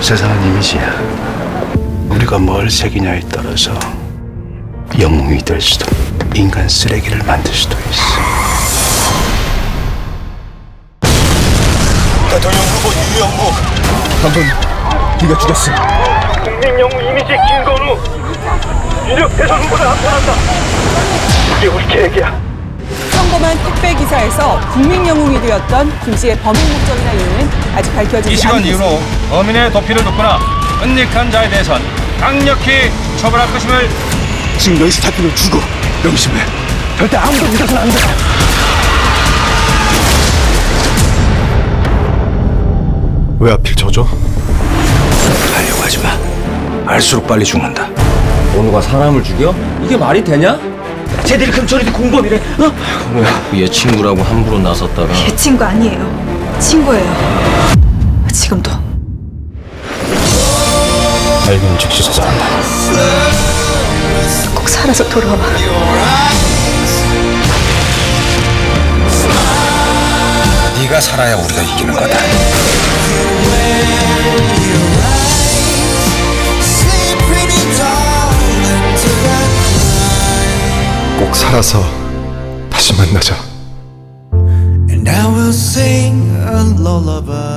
세상은 이미지야. 우리가 뭘 새기냐에 따라서 영웅이 될 수도 인간 쓰레기를 만들 수도 있어. 대통령 후보 유영국 방금 네가 죽였어 국민 영웅 이미지 김건우 유력 대선 후보를 합산한다 이게 우리 계획이야 평범한 택배 기사에서 국민 영웅이 되었던 김 씨의 범행 목적이나 이유는 아직 밝혀지지 이 시간 이후로. 범인의 도피를 돕거나 은닉한 자에 대해선 강력히 처벌할 것임을 지금 여기서 잡히면 죽어 명심해 절대 아무도 믿어서는 안 돼 왜 하필 저죠? 하려고 하지 마. 알수록 빨리 죽는다. 원우가 사람을 죽여? 이게 말이 되냐? 쟤들이 금천이도 공범이래 어? 얘 친구라고 함부로 나섰다가 제 친구 아니에요. 친구예요. 지금도. 알기는 즉시 수사한다 꼭 살아서 돌아와. 네가 살아야 우리가 이기는 거다. 꼭 살아서 다시 만나자 And I will sing a lullaby